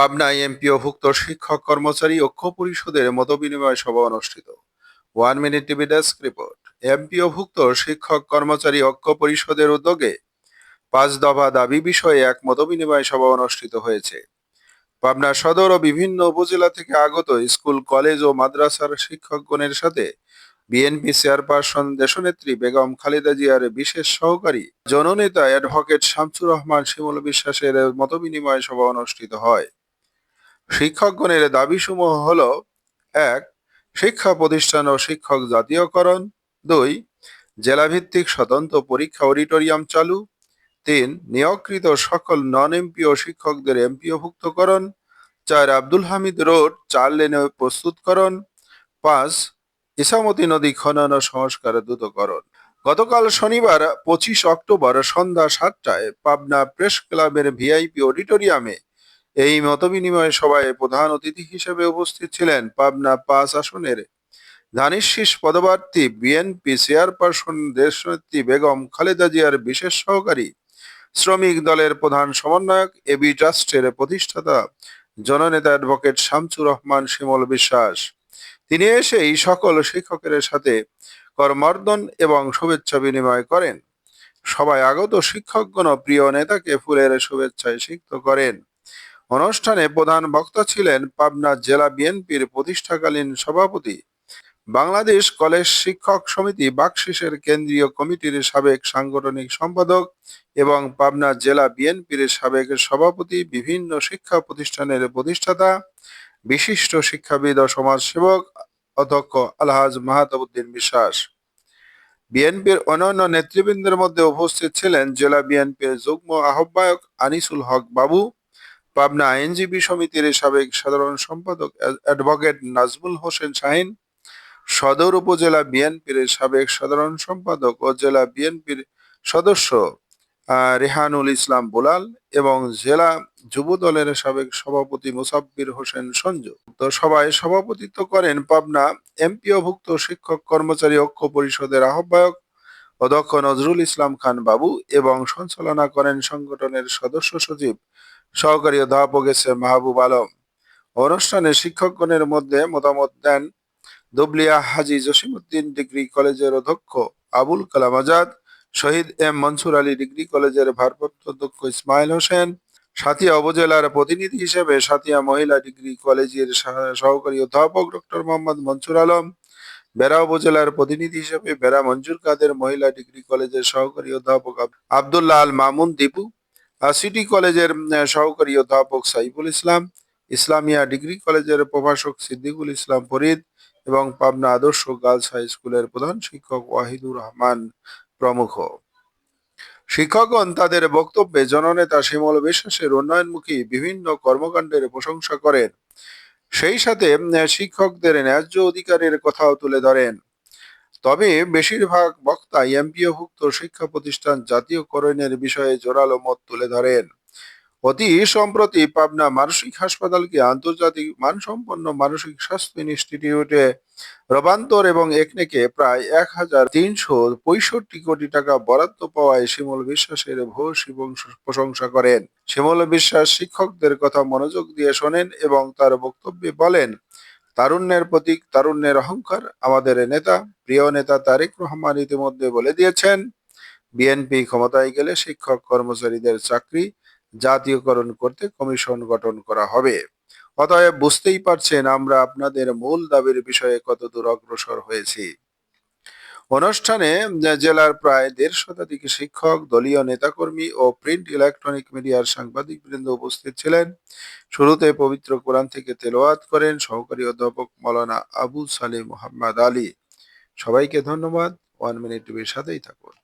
পাবনায় এমপিওভুক্ত শিক্ষক কর্মচারী ঐক্য পরিষদের মতবিনিময় সভা অনুষ্ঠিত। One minute TV desk report. এমপিওভুক্ত শিক্ষক কর্মচারী ঐক্য পরিষদের উদ্যোগে পাঁচ দফা দাবি বিষয়ে এক মতবিনিময় সভা অনুষ্ঠিত হয়েছে। পাবনা সদর ও বিভিন্ন উপজেলা থেকে আগত স্কুল, কলেজ ও মাদ্রাসার শিক্ষকগণের সাথে বিএনপি চেয়ারপারসন দেশনেত্রী বেগম খালেদা জিয়ার বিশেষ সহকারী জননেতা অ্যাডভোকেট শামসুর রহমান শিমুল বিশ্বাসের মতবিনিময় সভা অনুষ্ঠিত হয়। শিক্ষকগণের দাবিসমূহ হল, এক, শিক্ষা প্রতিষ্ঠান ও শিক্ষক জাতীয়করণ, দুই, জেলাভিত্তিক স্বতন্ত্র পরীক্ষা অডিটোরিয়াম চালু, তিন, নিয়োগকৃত সকল নন এমপিও শিক্ষকদের এমপিওভুক্তকরণ চার, আব্দুল হামিদ রোড চার লেনে প্রস্তুতকরণ, পাঁচ ইসামতি নদী খনন ও সংস্কার দ্রুতকরণ। গতকাল শনিবার পঁচিশ অক্টোবর সন্ধ্যা সাতটায় পাবনা প্রেস ক্লাবের ভিআইপি অডিটোরিয়ামে এই মতবিনিময় সভায় প্রধান অতিথি হিসেবে উপস্থিত ছিলেন পাবনা পাঁচ আসনের ধানিশীষ পদপ্রার্থী, বিএনপি চেয়ারপারসন, দেশনেত্রী বেগম খালেদা জিয়ার বিশেষ সহকারী, শ্রমিক দলের প্রধান সমন্বয়ক, এবি ট্রাস্টের প্রতিষ্ঠাতা, জননেতা অ্যাডভোকেট শামসুর রহমান শিমল বিশ্বাস। তিনি এসে এই সকল শিক্ষকের সাথে করমর্দন এবং শুভেচ্ছা বিনিময় করেন। সবাই আগত শিক্ষকগণ প্রিয় নেতাকে ফুলের শুভেচ্ছায় সিক্ত করেন। অনুষ্ঠানে প্রধান বক্তা ছিলেন পাবনা জেলা বিএনপির প্রতিষ্ঠাকালীন সভাপতি। বাংলাদেশ কলেজ শিক্ষক সমিতি বাকশিসের কেন্দ্রীয় কমিটির সাবেক সাংগঠনিক সম্পাদক এবং পাবনা জেলা বিএনপির সাবেক সভাপতি, বিভিন্ন শিক্ষা প্রতিষ্ঠানের প্রতিষ্ঠাতা, বিশিষ্ট শিক্ষাবিদ ও সমাজসেবক অধ্যক্ষ আলহাজ মাহাতাবুদ্দিন বিশ্বাস। বিএনপির অন্যান্য নেতৃবৃন্দের মধ্যে উপস্থিত ছিলেন জেলা বিএনপির যুগ্ম আহ্বায়ক আনিসুল হক বাবু পাবনা আইনজীবী সমিতির সাবেক সাধারণ সম্পাদক অ্যাডভোকেট নাজমুল হোসেন শাহিন, সদর উপজেলা বিএনপির সাবেক সাধারণ সম্পাদক ও জেলা বিএনপির সদস্য রেহানুল ইসলাম বুলাল এবং জেলা যুব দলের সাবেক সভাপতি মুসাব্বির হোসেন সঞ্জু। তো সবাই সভাপতিত্ব করেন পাবনা এমপিওভুক্ত শিক্ষক কর্মচারী ঐক্য পরিষদের আহ্বায়ক অধ্যক্ষ নজরুল ইসলাম খান বাবু এবং সঞ্চালনা করেন সংগঠনের সদস্য সচিব সহকারী অধ্যাপক এস এম মাহবুব আলম। অনুষ্ঠানে শিক্ষকগণের মধ্যে মতামত দেন দুবলিয়া হাজি জসিমউদ্দিন ডিগ্রি কলেজের অধ্যক্ষ আবুল কালাম আজাদ, শহীদ এম মনসুর আলী ডিগ্রি কলেজের ভারপ্রাপ্ত অধ্যক্ষ ইসমাইল হোসেন সাথিয়া উপজেলার প্রতিনিধি হিসেবে সাতিয়া মহিলা ডিগ্রি কলেজের সহ- সহকারী অধ্যাপক ডক্টর মোহাম্মদ মনসুর আলম, বেড়া উপজেলার প্রতিনিধি হিসেবে বেড়া মঞ্জুর কাদের মহিলা ডিগ্রি কলেজের সহকারী অধ্যাপক আব- আব্দুল্লাহ আল মামুন দীপু সিটি কলেজের সহকারী অধ্যাপক সাইফুল ইসলাম, ইসলামিয়া ডিগ্রি কলেজের প্রভাষক সিদ্দিকুল ইসলাম ফরিদ এবং পাবনা আদর্শ গার্লস হাই স্কুলের প্রধান শিক্ষক ওয়াহিদুর রহমান প্রমুখ। শিক্ষকগণ তাদের বক্তব্যে জননেতা শিমল বিশ্বাসের উন্নয়নমুখী বিভিন্ন কর্মকাণ্ডের প্রশংসা করেন। সেই সাথে শিক্ষকদের ন্যায্য অধিকারের কথাও তুলে ধরেন। তবে বেশিরভাগ বক্তা এমপিওভুক্ত শিক্ষা প্রতিষ্ঠান জাতীয়করণের বিষয়ে জোরালো মত তুলে ধরেন। অতি সম্প্রতি পাবনা মানসিক হাসপাতালকে আন্তর্জাতিক মানসম্পন্ন মানসিক স্বাস্থ্য ইনস্টিটিউটে রূপান্তর এবং একনেকে প্রায় এক হাজার তিনশো পঁয়ষট্টি কোটি টাকা বরাদ্দ পাওয়ায় শিমল বিশ্বাসের ভূয়সী প্রশংসা করেন। শিমল বিশ্বাস শিক্ষকদের কথা মনোযোগ দিয়ে শোনেন এবং তার বক্তব্যে বলেন তারুণ্যের প্রতীক, তারুণ্যের অহংকার আমাদের নেতা, প্রিয় নেতা তারেক রহমান ইতিমধ্যে বলে দিয়েছেন, বিএনপি ক্ষমতায় গেলে শিক্ষক কর্মচারীদের চাকরি জাতীয়করণ করতে কমিশন গঠন করা হবে। অতএব বুঝতেই পারছেন আমরা আপনাদের মূল দাবির বিষয়ে কতদূর অগ্রসর হয়েছি। অনুষ্ঠানে জেলার প্রায় দেড় শতাধিক শিক্ষক, দলীয় নেতাকর্মী ও প্রিন্ট ইলেকট্রনিক মিডিয়ার সাংবাদিক বৃন্দ উপস্থিত ছিলেন। শুরুতে পবিত্র কোরআন থেকে তেলোয়াত করেন সহকারী অধ্যাপক মৌলানা আবু সালে মোহাম্মদ আলী। সবাইকে ধন্যবাদ। ওয়ান মিনিট টিভির সাথেই থাকুন।